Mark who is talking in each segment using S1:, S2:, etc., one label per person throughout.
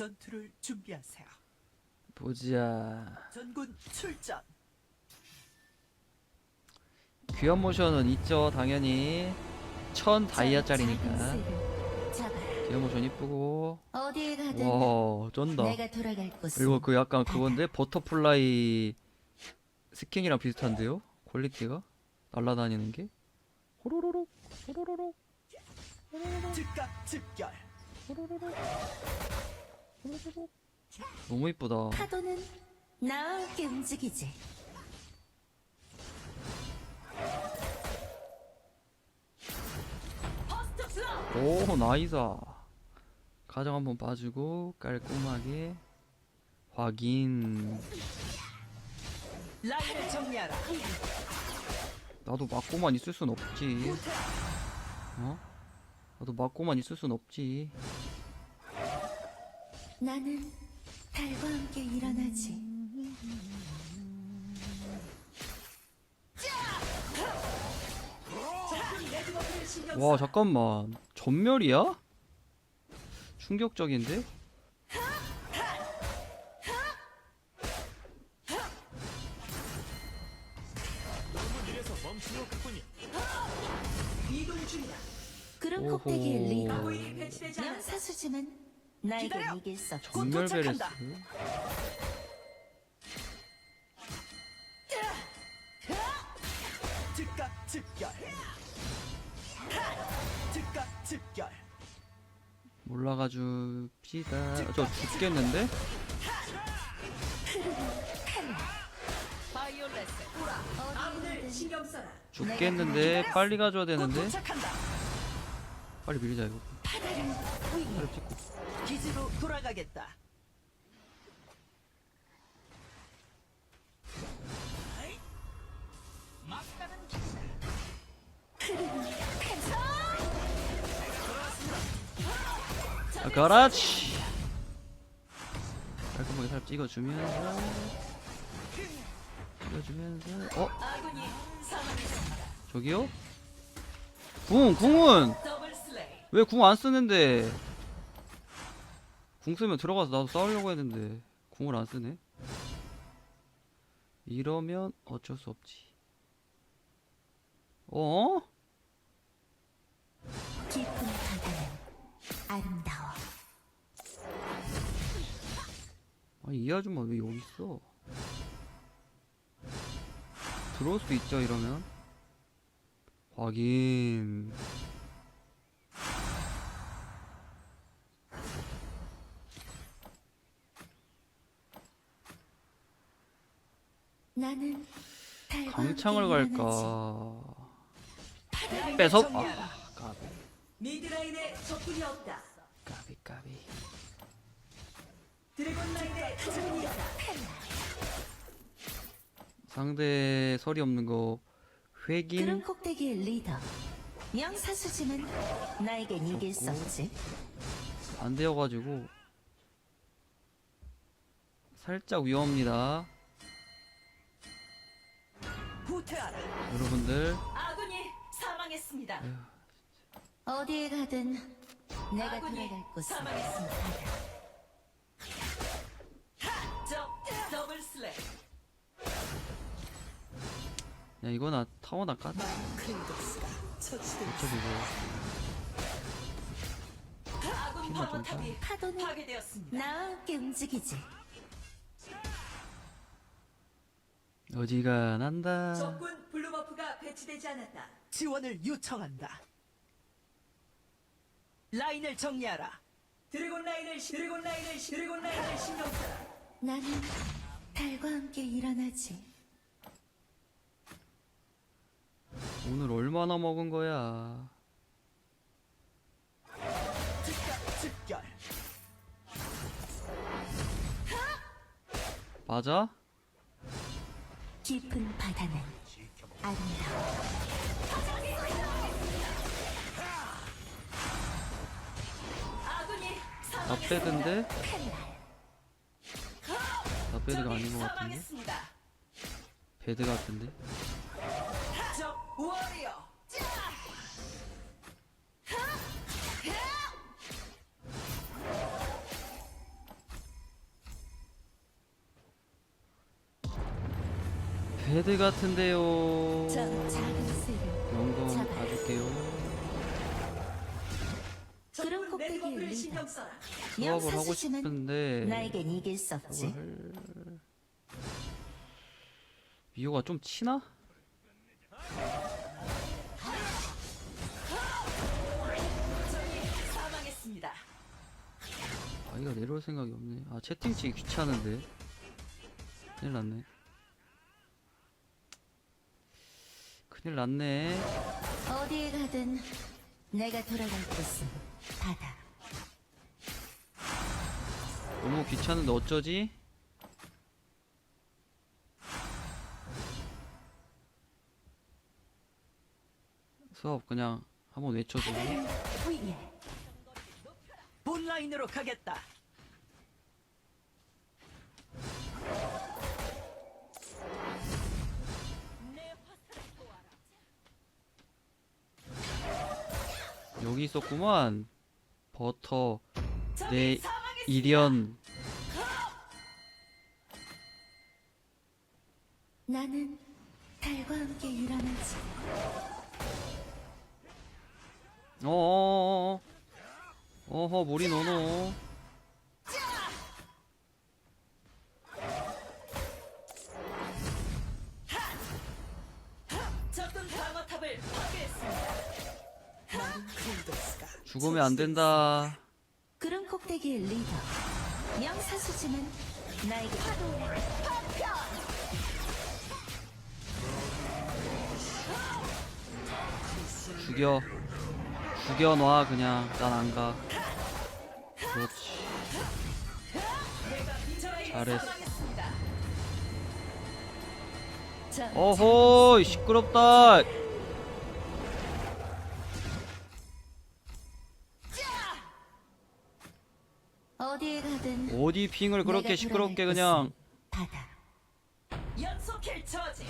S1: 5초 남았습니다. 전투를 준비하세요.
S2: 보자.
S1: 전군 출전.
S2: 귀한 모션은 있죠, 당연히. 천 다이아짜리니까. 귀한 모션 이쁘고.
S3: 어디에 가든
S2: 와, 쩐다.
S3: 내가 돌아갈 곳은
S2: 이거 그 약간 그건데 버터플라이 스킨이랑 비슷한데요? 퀄리티가 날아다니는 게 호로로록 호로로록
S1: 즉각 즉결.
S2: 너무 이쁘다.
S3: 파도는 나와 함께 움직이지.
S2: 오 나이사. 가정 한번 봐주고 깔끔하게 확인.
S1: 라인을 정리하라.
S2: 나도 맞고만 있을 순 없지. 어? 나도 맞고만 있을 순 없지.
S3: 나는 달과 함께 일어나지.
S2: 와 잠깐만 전멸이야? 충격적인데?
S3: 그런 리더. 명사수지만
S1: 기다려.
S3: 이길 수 없지.
S1: 곧
S2: 전멸 베레스.
S1: 도착한다. 즉각 즉결. 즉각 즉결.
S2: 올라가줍시다. 저 죽겠는데?
S1: 신경 써라.
S2: 죽겠는데 빨리 가줘야
S1: 곧
S2: 되는데
S1: 도착한다.
S2: 빨리 밀자 이거. 빨리 찍고.
S1: 기지로 돌아가겠다.
S2: 아, 그렇지. 깔끔하게 살짝 찍어주면서 찍어주면서 어. 저기요? 궁 궁은. 왜 궁 안 쓰는데? 궁 쓰면 들어가서 나도 싸우려고 했는데 궁을 안 쓰네. 이러면 어쩔 수 없지. 어?
S3: 깊은 바다는 아름다워.
S2: 아니 이 아줌마 왜 여기 있어? 들어올 수 있죠 이러면 확인
S3: 나는
S2: 강창을. 갈까 뺏어 아 까비
S1: 미드라인에 적군이 없다.
S2: 까비 까비
S1: 드래곤 라인에 적군이 있다.
S2: 상대 설이 없는 거
S3: 그런
S2: 회긴
S3: 꼭대기의 리더. 명사수지만 나에겐 이길 수. 없지.
S2: 안 되어가지고 살짝 위험합니다
S1: 후퇴하라.
S2: 여러분들
S1: 아군이 사망했습니다.
S3: 어디에 가든 내가
S1: 아군이
S3: 돌아갈 곳은
S1: 사망했습니다. 적 더블 슬레이.
S2: 야 이거나 타워나 까자
S1: 처치됐다.
S2: 어차피 이거
S1: 아군
S2: 힘을 좀
S1: 방어탑이
S3: 파도는
S1: 파괴되었습니다.
S3: 나와 함께 움직이지.
S2: 어지가 난다
S1: 적군 블루버프가 배치되지 않았다. 지원을 요청한다. 라인을 정리하라. 드래곤 라인을 시- 드래곤 라인을 시- 드래곤 라인을 신경 써라.
S3: 나는 달과 함께 일어나지.
S2: 오늘 얼마나 먹은 거야
S1: 즉각 즉결.
S2: 맞아?
S3: 깊은 바다는 아름다워.
S2: 나. 빼든데? 나 빼드가 아닌 것 같은데? 배드 같은데?
S1: 적 워리어.
S2: 배드 같은데요. 영동. 봐줄게요.
S3: 그런 꼭대기에
S1: 써라.
S2: 조합을 하고 싶은데
S3: 나에겐 이길 수 없지.
S2: 미호가 좀 치나? 아이가 내려올 생각이 없네. 아 채팅치기 귀찮은데. 큰일 났네. 큰일 났네.
S3: 어디에 가든 내가 돌아갈 곳은 바다.
S2: 너무 귀찮은데 어쩌지? 수업 그냥 한번 외쳐주고
S3: 위에
S1: 본 라인으로 가겠다.
S2: 여기 있었구만. 버터. 내. 일연.
S3: 나는 달과 함께 일어나지.
S2: 어어어어. 어허 무리 노노 죽으면 안 된다.
S3: 그런 꼭대기의 리더. 명사수지만 나에게
S2: 죽여. 죽여 놔 그냥. 난 안 가. 그렇지.
S1: 적이
S2: 잘했어. 어허 시끄럽다
S3: 어디
S2: 핑을 그렇게 시끄럽게 그냥
S3: 곳은 바다.
S1: 연속 킬 처지.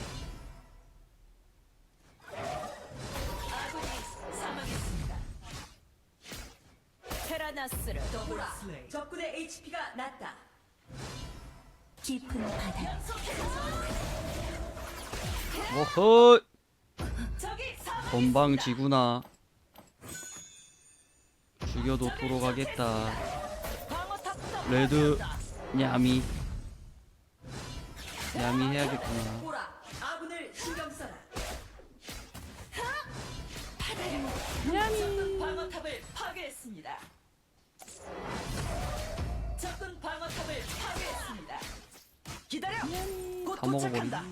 S1: 아군이 사망했습니다. 테라나스를 더블 슬레이. 적군의 HP가 낮다.
S3: 깊은 바다.
S1: 연속 킬 처지.
S2: 어허
S1: 적이 사망했습니다.
S2: 건방지구나 죽여놓도록 하겠다 레드. 냐미 냐미 해야겠구나
S1: 보라. 아군을 신경 써라. 적군 방어탑을 파괴했습니다. 적군 방어탑을 파괴했습니다. 기다려. 곧
S2: 다 먹어버리
S1: 도착한다.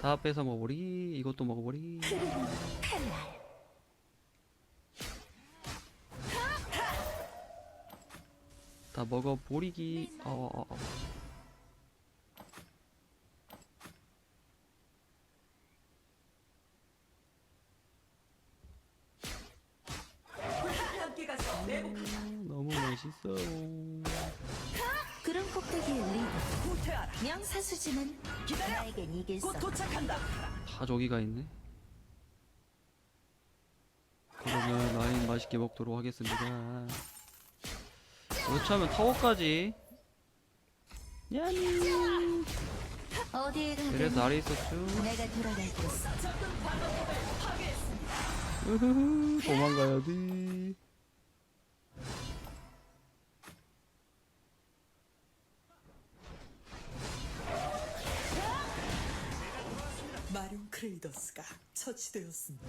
S2: 다 뺏어 먹어버리 이것도 먹어버리
S3: 칼날.
S2: 다 먹어버리기 어, 어, 어.
S1: 매복하자.
S2: 너무 멋있어
S3: 그런 꼭대기의.
S1: 후퇴하라.
S3: 명사수지만
S1: 기다려.
S3: 나에겐 이길 수
S1: 곧. 도착한다.
S2: 다 저기가 있네 그러면 라인 맛있게 먹도록 하겠습니다 어찌하면 타워까지 야미
S3: 어디에 가든
S2: 그래서 아래 있었죠
S3: 내가 돌아갈.
S2: 으흐흐 도망가야지
S1: 마룡 크레이더스가 처치되었습니다.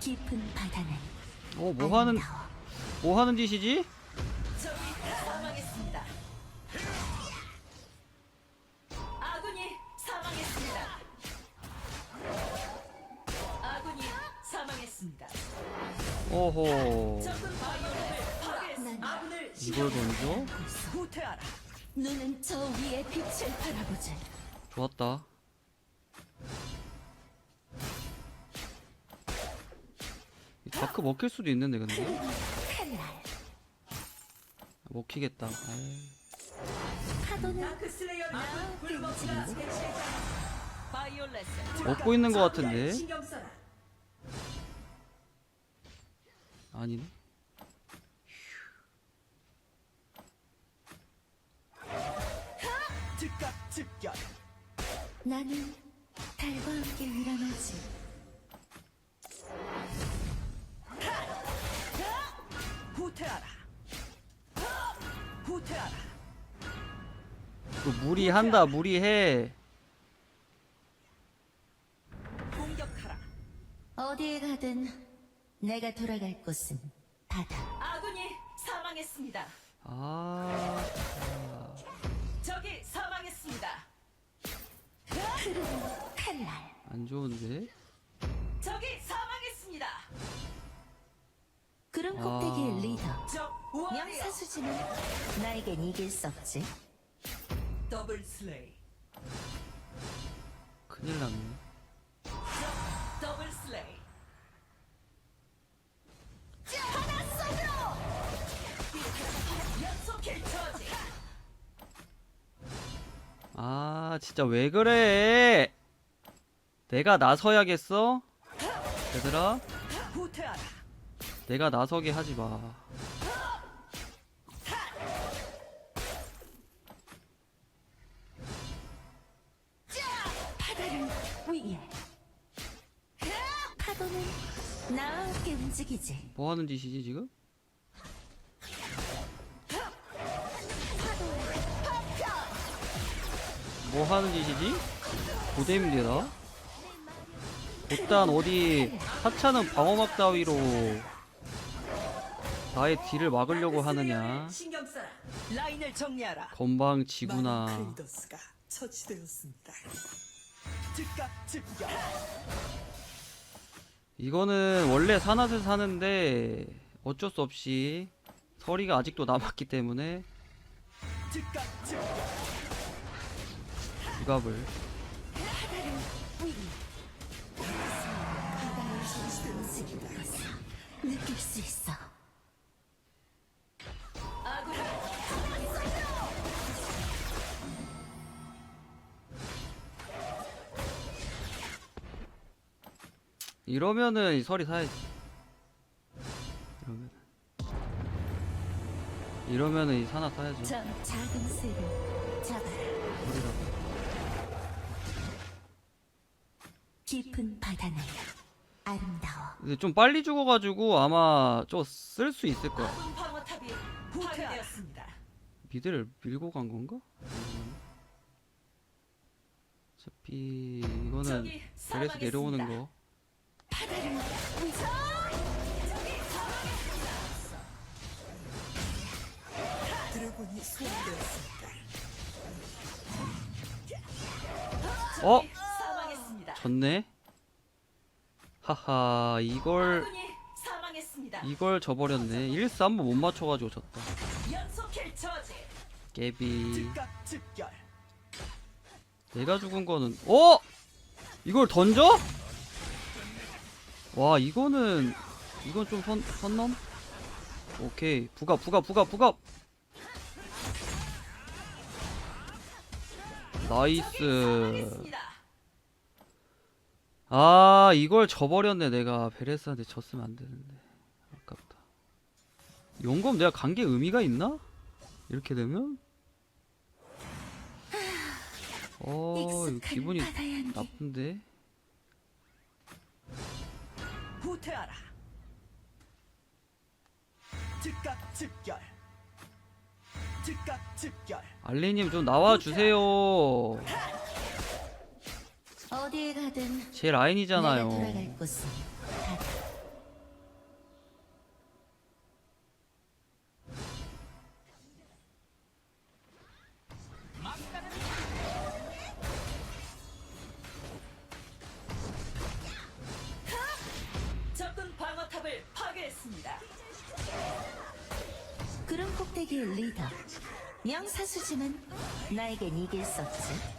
S3: 깊은 바다는
S2: 어 뭐 하는
S3: 아름다워.
S2: 뭐 하는 짓이지?
S1: 적이 사망했습니다. 아군이 사망했습니다. 아군이 사망했습니다. 적군 파괴했습니다. 아군을
S2: 이걸 던져?
S1: 후퇴하라.
S3: 눈은 저 위의 빛을 바라보자.
S2: 좋았다 마크 먹힐 수도 있는데 근데.
S3: 아,
S2: 먹히겠다. 먹고 있는 것 같은데. 아니네.
S3: 나는 달과 함께 일어나지.
S1: 후퇴하라. 후퇴하라.
S2: 또 무리한다 무리해.
S1: 공격하라.
S3: 어디에 가든 내가 돌아갈 곳은 바다.
S1: 아군이 사망했습니다.
S2: 아.
S1: 적이 사망했습니다.
S3: 흐르는 칼날.
S2: 안 좋은데?
S1: 적이
S2: 아.
S3: 꼭대기의 리더.
S1: 적 워리어
S3: 명사수지는 나에겐 이길 수 없지.
S1: 더블 슬레이
S2: 큰일 났네
S1: 적 더블 슬레이 연속킬
S2: 아 진짜 왜 그래 내가 나서야겠어? 얘들아
S1: 후퇴하라
S2: 내가 나서게 하지 마
S3: 바다를 위해. 파도는 나와 함께 움직이지.
S2: 뭐 하는 짓이지 지금? 뭐 하는 짓이지? 고대입니다 일단 어디 하찮은 방어막 따위로 나의 딜을 막으려고 하느냐
S1: 신경 써라 라인을 정리하라
S2: 건방지구나
S1: 크리더스가 처치되었습니다 즉각 즉결
S2: 이거는 원래 산앗을 사는데 어쩔 수 없이 서리가 아직도 남았기 때문에
S1: 즉각 즉결
S2: 지갑을
S3: 바다의 움직이는 것을 느낄 수 있어.
S2: 이러면은 이 서리 사야지 이러면 이러면은 이 산화 사야죠
S3: 저 작은 새를 잡아라.
S2: 서리라고
S3: 깊은 바다는 아름다워.
S2: 근데 좀 빨리 죽어가지고 아마 좀쓸수 있을 거야
S1: 아군 방어탑이 파괴되었습니다
S2: 미드를 밀고 간 건가? 어차피 이거는
S1: 적이
S2: 그래서 내려오는
S1: 사망했습니다.
S2: 거 어? 졌네? 하하 이걸 이걸 져버렸네 1스 한번 못 맞춰가지고 졌다 깨비 내가 죽은 거는 어? 이걸 던져? 와 이거는 이건 좀 선, 선넘? 오케이 부가 부가 부가 부가 나이스. 아 이걸 져버렸네. 내가 베레스한테 졌으면 안 되는데. 아깝다. 용검 내가 간 게 의미가 있나? 이렇게 되면? 어 이거 기분이. 나쁜데?
S1: 후퇴하라. 즉각 즉결
S2: 알리님 좀 나와주세요.
S3: 어디에 가든
S2: 제
S3: 내가
S2: 라인이잖아요.
S3: 돌아갈 곳은 없지.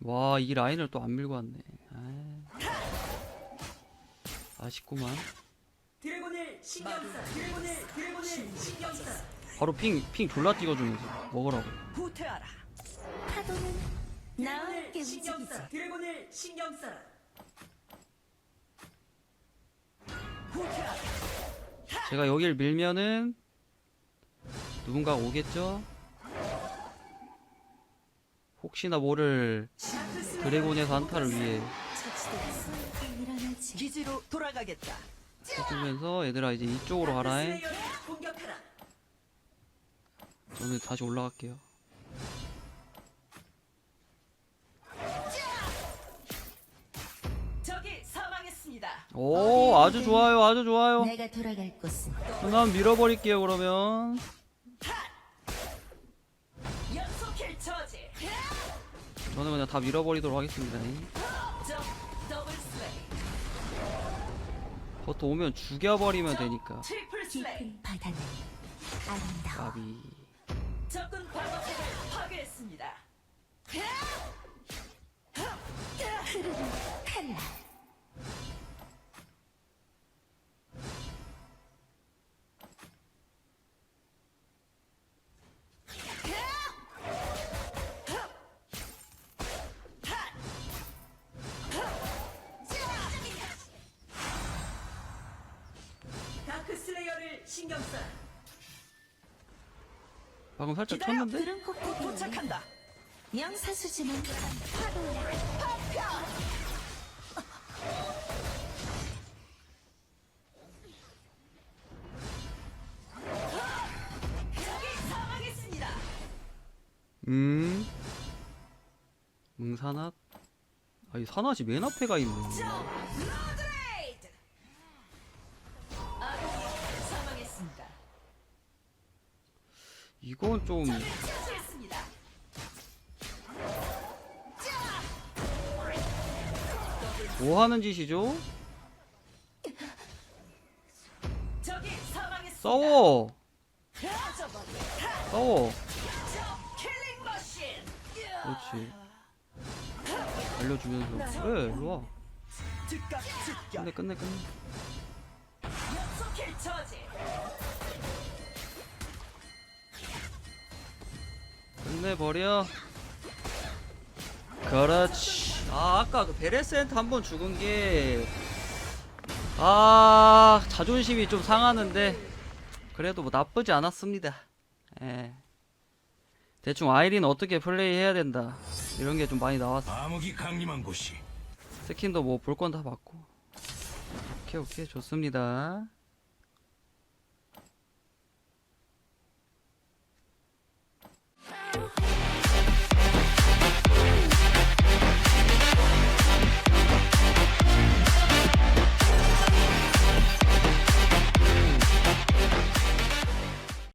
S2: 와 이 라인을 또 안 밀고 왔네. 아. 아쉽구만.
S1: 드래곤을 신경 써. 드래곤을 드래곤을 신경 써.
S2: 바로 핑 핑 졸라 찍어주면서 먹으라고.
S1: 후퇴하라.
S3: 파도는 나와 함께
S1: 드래곤을 신경. 써 드래곤을 신경 써라 후퇴하라.
S2: 제가 여길 밀면은 누군가 오겠죠? 혹시나 모를 드래곤의 산타를 위해.
S1: 기지로 돌아가겠다.
S2: 해주면서 얘들아 이제 이쪽으로 가라잉. 저는 다시 올라갈게요. 오 아주 좋아요 아주 좋아요
S3: 내가 돌아갈 곳은
S2: 그럼 밀어버릴게요 그러면 저는 그냥 다 밀어버리도록 하겠습니다. 버터 오면 죽여버리면 되니까
S1: 트리플 슬레이.
S3: 깊은 바다는 아름다워.
S2: 까비
S1: 적군 방어탑을 파괴했습니다.
S3: 칼날.
S2: 방금 살짝
S1: 기다려!
S2: 쳤는데?
S3: 그런 꼭대기
S1: 도착한다.
S3: 영사수지만
S1: 적이 사망했습니다.
S2: 음 응산화 아이 산화지 맨 앞에 가 있네
S1: 적
S2: 이건 좀
S1: 처치했습니다.
S2: 뭐 하는 짓이죠? 싸워. 싸워. 그렇지 알려주면서 그래 일로와
S1: 즉각 즉결.
S2: 끝내 끝내 끝내 끝내버려. 그렇지. 아 아까 그 베레센트 한 번 죽은 게 아 자존심이 좀 상하는데 그래도 뭐 나쁘지 않았습니다. 예. 대충 아이린 어떻게 플레이해야 된다 이런 게 좀 많이 나왔어.
S4: 암흑이 강림한 곳이.
S2: 스킨도 뭐 볼 건 다 봤고. 오케이 오케이. 좋습니다